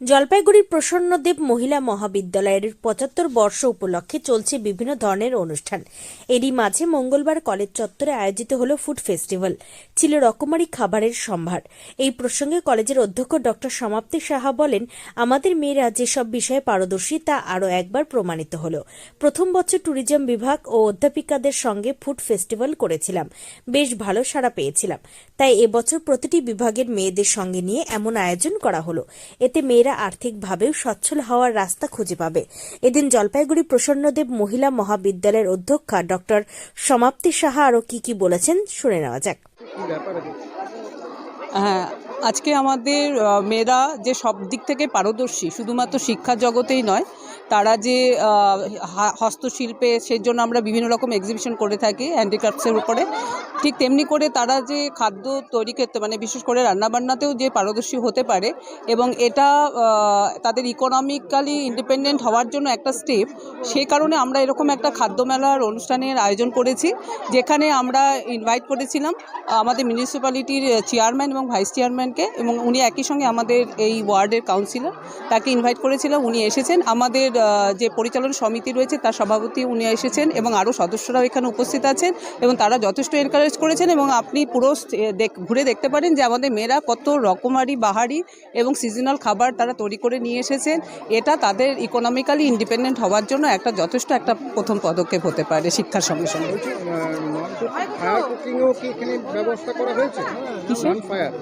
জলপাইগুড়ির প্রসন্নদেব মহিলা মহাবিদ্যালয়ের পঁচাত্তর বর্ষ উপলক্ষে চলছে বিভিন্ন ধরনের অনুষ্ঠান। এরই মাঝে মঙ্গলবার কলেজ চত্বরে আয়োজিত হল ফুড ফেস্টিভ্যাল। ছিল রকমারি খাবারের সম্ভার। এই প্রসঙ্গে কলেজের অধ্যক্ষ ডক্টর সমাপ্তি সাহা বলেন, আমাদের মেয়েরা যেসব বিষয়ে পারদর্শী তা আরও একবার প্রমাণিত হল। প্রথম বছর ট্যুরিজম বিভাগ ও অধ্যাপিকাদের সঙ্গে ফুড ফেস্টিভ্যাল করেছিলাম। বেশ ভালো সাড়া পেয়েছিলাম। তাই এবছর প্রতিটি বিভাগের মেয়েদের সঙ্গে নিয়ে এমন আয়োজন করা হলো। এতে মেয়েরা আর্থিকভাবেও সচ্ছল হওয়ার রাস্তা খুঁজে পাবে। এদিন জলপাইগুড়ি প্রসন্নদেব মহিলা মহাবিদ্যালয়ের অধ্যক্ষা ডক্টর সমাপ্তি সাহা আরও কি কি বলেছেন শুনে নেওয়া যাক। হ্যাঁ আজকে আমাদের মেয়েরা যে সব দিক থেকে পারদর্শী শুধুমাত্র শিক্ষা জগতেই নয় তারা যে হস্তশিল্পে সেই জন্য আমরা বিভিন্ন রকম এক্সিবিশন করে থাকি হ্যান্ডিক্রাফটসের উপরে। ঠিক তেমনি করে তারা যে খাদ্য তৈরি ক্ষেত্রে মানে বিশেষ করে রান্নাবান্নাতেও যে পারদর্শী হতে পারে এবং এটা তাদের ইকোনমিক্যালি ইন্ডিপেন্ডেন্ট হওয়ার জন্য একটা স্টেপ সেই কারণে আমরা এরকম একটা খাদ্য মেলার অনুষ্ঠানের আয়োজন করেছি, যেখানে আমরা ইনভাইট করেছিলাম আমাদের মিউনিসিপ্যালিটির চেয়ারম্যান এবং ভাইস চেয়ারম্যানকে এবং উনি একই সঙ্গে আমাদের এই ওয়ার্ডের কাউন্সিলর তাকে ইনভাইট করেছিলাম, উনি এসেছেন। আমাদের যে পরিচালন সমিতি রয়েছে তার সভাপতি উনি এসেছেন এবং আরও সদস্যরাও এখানে উপস্থিত আছেন এবং তারা যথেষ্ট এনকারেজ করেছেন এবং আপনি পুরো ঘুরে দেখতে পারেন যে আমাদের মেয়েরা কত রকমারি বাহারি এবং সিজনাল খাবার তারা তৈরি করে নিয়ে এসেছেন। এটা তাদের ইকোনমিক্যালি ইন্ডিপেন্ডেন্ট হওয়ার জন্য একটা যথেষ্ট একটা প্রথম পদক্ষেপ হতে পারে শিক্ষার সঙ্গে সঙ্গে। ফায়ার কুকিংও কি এখানে ব্যবস্থা করা হয়েছে? ফায়ার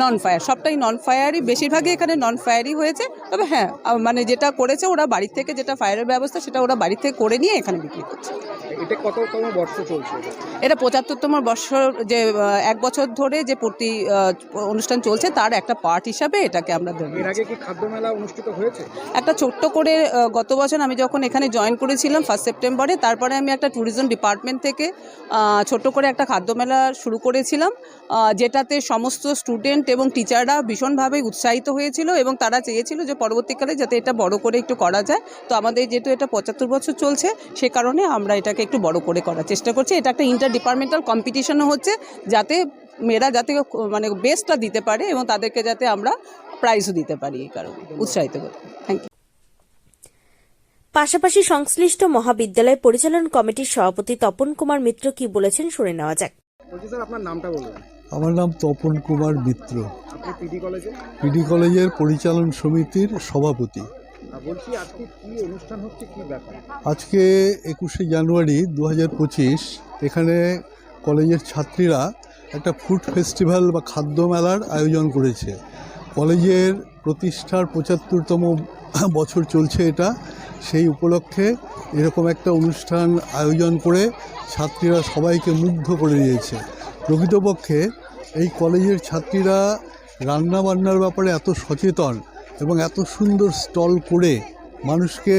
নন ফায়ার সবটাই নন ফায়ারই বেশিরভাগই এখানে নন ফায়ারই হয়েছে। তবে হ্যাঁ মানে যেটা করেছে ওরা বাড়ির থেকে যেটা ফায়ারের ব্যবস্থা, সেটা ওরা বাড়ি থেকে করে নিয়ে এখানে বিক্রি করছে। এটা কততম বর্ষ চলছে? এটা? পঁচাত্তরতম বছর যে এক বছর ধরে যে প্রতি অনুষ্ঠান চলছে তার একটা পার্ট হিসাবে এটাকে আমরা ধরি এর আগে কি খাদ্য মেলা অনুষ্ঠিত হয়েছে? একটা ছোট্ট করে গত বছর আমি যখন এখানে জয়েন করেছিলাম ফার্স্ট সেপ্টেম্বরে তারপরে আমি একটা ট্যুরিজম ডিপার্টমেন্ট থেকে ছোট্ট করে একটা খাদ্য মেলা শুরু করেছিলাম যেটাতে সমস্ত স্টুডেন্ট এবং টিচাররা ভীষণভাবে উৎসাহিত হয়েছিল এবং তারা চেয়েছিল যে পরবর্তীকালে যাতে এটা বড় করে একটু করা যায়। তো আমাদের যেহেতু এটা পঁচাত্তর বছর চলছে সে কারণে আমরা এটাকে একটু বড় করে করার চেষ্টা করছি। এটা একটা ইন্টার ডিপার্টমেন্টাল কম্পিটিশনও হচ্ছে যাতে মেয়েরা যাতে মানে বেস্টটা দিতে পারে এবং তাদেরকে যাতে আমরা প্রাইজও দিতে পারি এই কারণে উৎসাহিত করি। থ্যাংক ইউ পাশাপাশি সংশ্লিষ্ট মহাবিদ্যালয় পরিচালন কমিটির সভাপতি তপন কুমার মিত্র কি বলেছেন শুনে নেওয়া যাক। বলছি নামটা বলুন। আমার নাম তপন কুমার মিত্র। পিডি কলেজের পরিচালন সমিতির সভাপতি। আজকে অনুষ্ঠান হচ্ছে আজকে একুশে জানুয়ারি দু পঁচিশ, এখানে কলেজের ছাত্রীরা একটা ফুড ফেস্টিভ্যাল বা খাদ্য মেলার আয়োজন করেছে। কলেজের প্রতিষ্ঠার পঁচাত্তরতম বছর চলছে এটা। সেই উপলক্ষে এরকম একটা অনুষ্ঠান আয়োজন করে ছাত্রীরা সবাইকে মুগ্ধ করে দিয়েছে। প্রকৃতপক্ষে এই কলেজের ছাত্রীরা রান্না বান্নার ব্যাপারে এত সচেতন এবং এত সুন্দর স্টল করে মানুষকে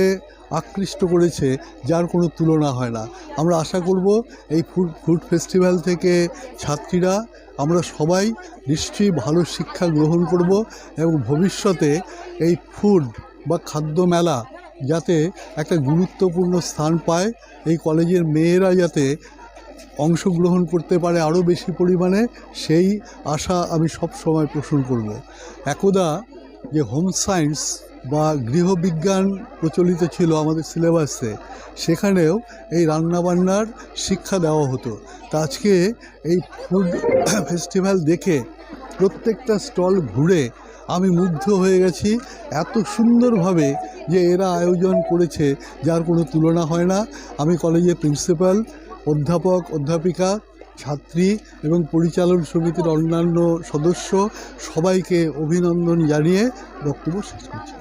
আকৃষ্ট করেছে, যার কোনো তুলনা হয় না। আমরা আশা করব এই ফুড ফুড ফেস্টিভ্যাল থেকে ছাত্রীরা, আমরা সবাই নিশ্চয়ই ভালো শিক্ষা গ্রহণ করব এবং ভবিষ্যতে এই ফুড বা খাদ্য মেলা যাতে একটা গুরুত্বপূর্ণ স্থান পায়, এই কলেজের মেয়েরা যাতে অংশগ্রহণ করতে পারে আরও বেশি পরিমাণে, সেই আশা আমি সব সময় পোষণ করব। একদা যে হোম সায়েন্স বা গৃহবিজ্ঞান প্রচলিত ছিল আমাদের সিলেবাসে সেখানেও এই রান্নাবান্নার শিক্ষা দেওয়া হতো। তা আজকে এই ফুড ফেস্টিভ্যাল দেখে প্রত্যেকটা স্টল ঘুরে আমি মুগ্ধ হয়ে গেছি এত সুন্দরভাবে যে এরা আয়োজন করেছে, যার কোনো তুলনা হয় না। আমি কলেজের প্রিন্সিপাল অধ্যাপক, অধ্যাপিকা ছাত্রী এবং পরিচালন সমিতির অন্যান্য সদস্য সবাইকে অভিনন্দন জানিয়ে বক্তব্য শেষ করছি।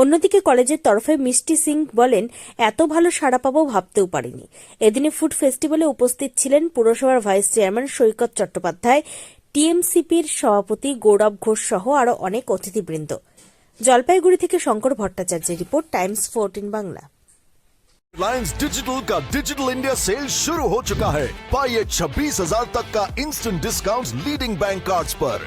অন্যদিকে কলেজের তরফে মিষ্টি সিং বলেন, এত ভালো সাড়া পাবো ভাবতেও পারিনি। এদিনে ফুড ফেস্টিভ্যালে উপস্থিত ছিলেন পুরসভার ভাইস চেয়ারম্যান সৈকত চট্টোপাধ্যায়, টিএমসিপির সভাপতি গৌরব ঘোষ সহ আরও অনেক অতিথিবৃন্দ। জলপাইগুড়ি থেকে শঙ্কর ভট্টাচার্যের report, Times fourteen Bangla. Reliance digital का डिजिटल इंडिया सेल शुरू हो चुका है। पाइए छब्बीस हज़ार तक का instant discount leading bank cards पर।